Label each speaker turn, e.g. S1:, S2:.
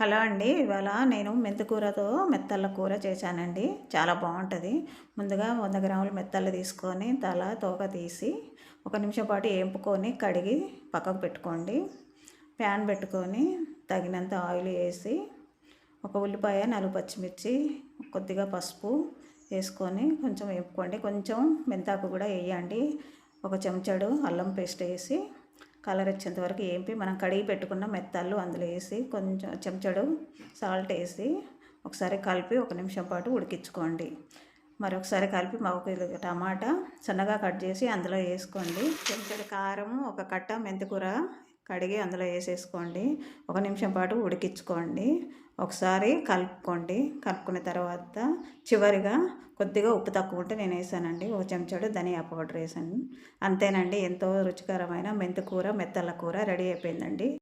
S1: Hello అండి. ఇవాళ నేను మెంతికూరతో మెత్తల కూర చేశానండి. చాలా బాగుంటుంది. ముందుగా వంద గ్రాములు మెత్తలు తీసుకొని తల తోక తీసి ఒక నిమిషం పాటు వేపుకొని కడిగి పక్కకు పెట్టుకోండి. ప్యాన్ పెట్టుకొని తగినంత ఆయిల్ వేసి ఒక ఉల్లిపాయ నాలుగు పచ్చిమిర్చి కొద్దిగా పసుపు వేసుకొని కొంచెం వేపుకోండి. కొంచెం మెంతాకు కూడా వేయండి. ఒక చెంచాడు అల్లం పేస్ట్ వేసి కలర్ వచ్చేంత వరకు ఏంపి మనం కడిగి పెట్టుకున్న మెత్తాలు అందులో వేసి కొంచెం చెంచడు సాల్ట్ వేసి ఒకసారి కలిపి ఒక నిమిషం పాటు ఉడికించుకోండి. మరొకసారి కలిపి ఒక టమాటా సన్నగా కట్ చేసి అందులో వేసుకోండి. చెంచడు కారం ఒక కట్ట మెంతికూర కడిగి అందులో వేసేసుకోండి. ఒక నిమిషం పాటు ఉడికించుకోండి. ఒకసారి కలుపుకోండి. కలుపుకున్న తర్వాత చివరిగా కొద్దిగా ఉప్పు తక్కువ ఉంటే నేను వేసానండి. ఒక చెంచాడు ధనియా పౌడర్ వేసాను. అంతేనండి ఎంతో రుచికరమైన మెంతి కూర మెత్తల కూర రెడీ అయిపోయిందండి.